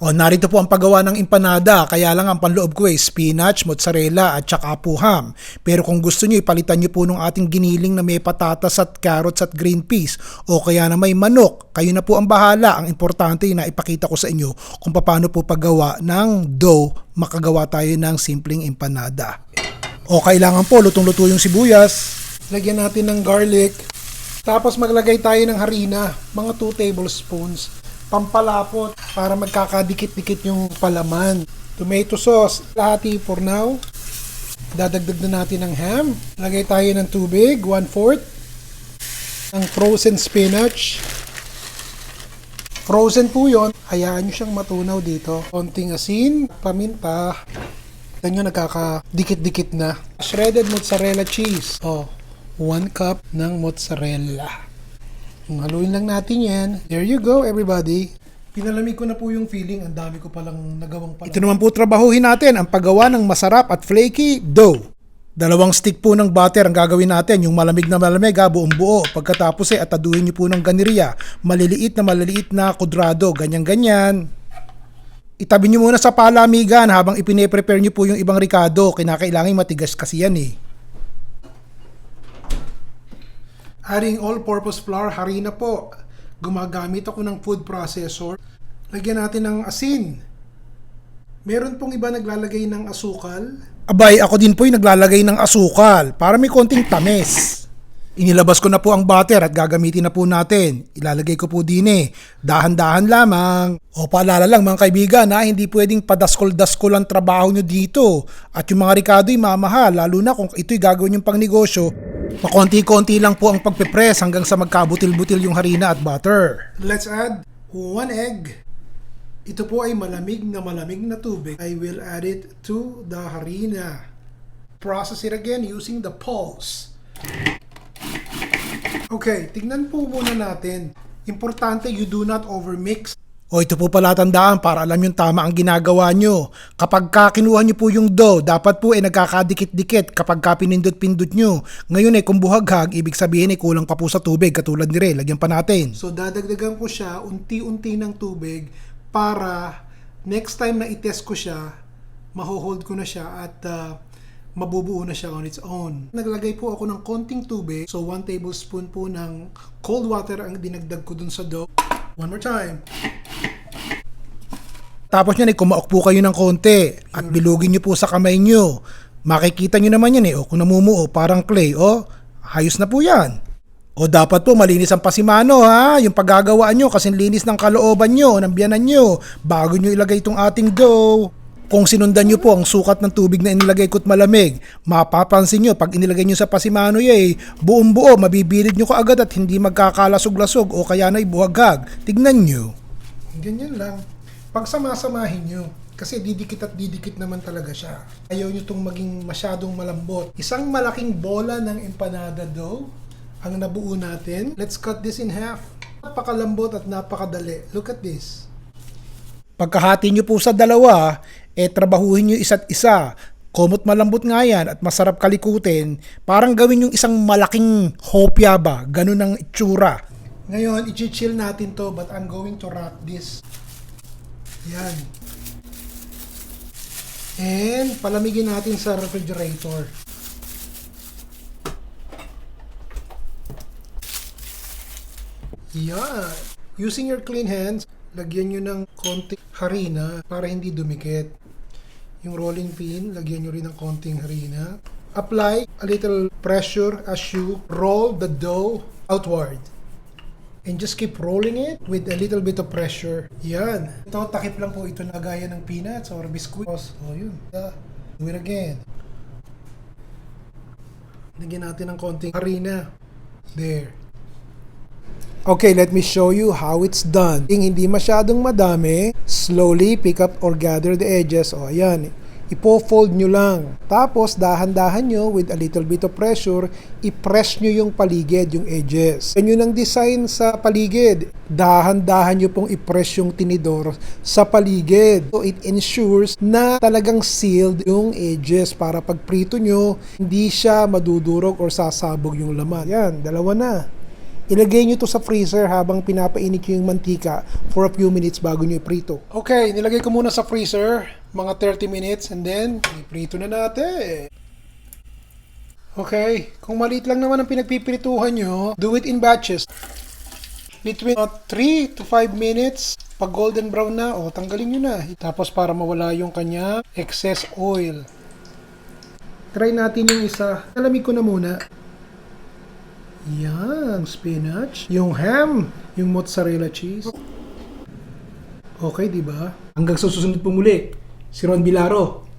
O, narito po ang paggawa ng empanada. Kaya lang ang panloob ko ay spinach, mozzarella at saka po ham. Pero kung gusto nyo, ipalitan nyo po nung ating giniling na may patatas at carrots at green peas. O kaya na may manok. Kayo na po ang bahala. Ang importante na ipakita ko sa inyo kung paano po paggawa ng dough makagawa tayo ng simpleng empanada. O kailangan po lutong-luto yung sibuyas. Lagyan natin ng garlic. Tapos maglagay tayo ng harina, mga 2 tablespoons. Pampalapot para magkakadikit-dikit yung palaman. Tomato sauce, lahati for now. Dadagdag na natin ng ham. Lagay tayo ng tubig, 1/4. Ng frozen spinach. Frozen po yon, hayaan nyo siyang matunaw dito. Konting asin, paminta, Ganyan nagkakadikit-dikit na. Shredded mozzarella cheese. Oh, 1 cup ng mozzarella. Haluin lang natin yan. There you go, everybody. Pinalamig ko na po yung feeling. Ang dami ko palang nagawang pala. Ito naman po trabahuhin natin ang paggawa ng masarap at flaky dough. Dalawang stick po ng butter ang gagawin natin. Yung malamig na malamig ha, buong buo. Pagkatapos ay ataduhin nyo po ng ganirya. Maliliit na maliliit na kudrado. Ganyan-ganyan. Itabi nyo muna sa palamigan habang ipine-prepare nyo po yung ibang ricado. Kinakailangan matigas kasi yan eh. Adding all-purpose flour, harina po. Gumagamit ako ng food processor. Lagyan natin ng asin. Meron pong iba naglalagay ng asukal. Abay, ako din po yung naglalagay ng asukal para may konting tamis. Inilabas ko na po ang butter at gagamitin na po natin. Ilalagay ko po din eh. Dahan-dahan lamang. O paalala lang mga kaibigan na hindi pwedeng padaskol-daskol ang trabaho nyo dito. At yung mga rikado'y mamahal lalo na kung ito'y gagawin yung pangnegosyo. Pakonti-konti lang po ang pagpepress hanggang sa magkabutil-butil yung harina at butter. Let's add one egg. Ito po ay malamig na malamig na tubig. I will add it to the harina. Process it again using the pulse. Okay, tignan po muna natin. Importante you do not overmix. O ito po pala tandaan para alam yung tama ang ginagawa nyo. Kapag ka kinuha nyo po yung dough, dapat po ay nagkakadikit-dikit kapag ka pinindot-pindot nyo. Ngayon ay kung buhaghag, ibig sabihin ay kulang pa po sa tubig katulad ni Ray. Lagyan pa natin. So dadagdagan ko siya unti-unti ng tubig para next time na itest ko siya, mahohold ko na siya at uh, mabubuo na siya on its own. Naglagay po ako ng konting tubig. So 1 tablespoon po ng cold water ang dinagdag ko dun sa dough. One more time. Tapos yan, eh, kumaok po kayo ng konti at bilugin nyo po sa kamay nyo. Makikita nyo naman yan eh, o kung namumuo, parang clay, o, hayos na po yan. O dapat po malinis ang pasimano ha, yung paggagawaan nyo kasi linis ng kalooban nyo, ng biyanan nyo, bago nyo ilagay itong ating dough. Kung sinundan nyo po ang sukat ng tubig na inilagay ko't malamig, mapapansin nyo pag inilagay nyo sa pasimano yay, buong buo, mabibilid nyo kaagad at hindi magkakalasog-lasog o kaya na'y buhaghag. Tignan nyo. Ganyan lang. Pagsamasamahin nyo. Kasi didikit at didikit naman talaga siya. Ayaw nyo itong maging masyadong malambot. Isang malaking bola ng empanada dough ang nabuo natin. Let's cut this in half. Napakalambot at napakadali. Look at this. Pagkahati nyo po sa dalawa, eh trabahuhin nyo isa't isa. Komot malambot nga yan at masarap kalikutin. Parang gawin yung isang malaking hopya ba? Ganun ang itsura. Ngayon, i-chill natin to but I'm going to wrap this. Yan. And palamigin natin sa refrigerator. Yan. Using your clean hands, lagyan nyo ng konting harina para hindi dumikit. Yung rolling pin, lagyan nyo rin ng konting harina. Apply a little pressure as you roll the dough outward. And just keep rolling it with a little bit of pressure. Yan. Ito, takip lang po ito na gaya ng peanuts or biscuits. O yun. Do it again. Lagyan natin ng konting harina. There. Okay, let me show you how it's done. Yung hindi masyadong madami, slowly pick up or gather the edges. O, ayan. Ipo-fold nyo lang. Tapos, dahan-dahan nyo with a little bit of pressure, i-press nyo yung paligid, yung edges. Yan yun ang design sa paligid. Dahan-dahan nyo pong i-press yung tinidor sa paligid. So, it ensures na talagang sealed yung edges para pag prito nyo, hindi siya madudurog or sasabog yung laman. Yan, dalawa na. Ilagay nyo to sa freezer habang pinapainit nyo yung mantika for a few minutes bago nyo iprito. Okay, nilagay ko muna sa freezer mga 30 minutes and then iprito na natin. Okay, kung maliit lang naman ang pinagpipirituhan nyo, do it in batches. Between 3 to 5 minutes, pag golden brown na, o tanggalin nyo na. Tapos para mawala yung kanya excess oil. Try natin yung isa. Alamig ko na muna. Yan, spinach. Yung ham, yung mozzarella cheese. Okay, di ba? Hanggang sa susunod po muli. Si Ron Bilaro.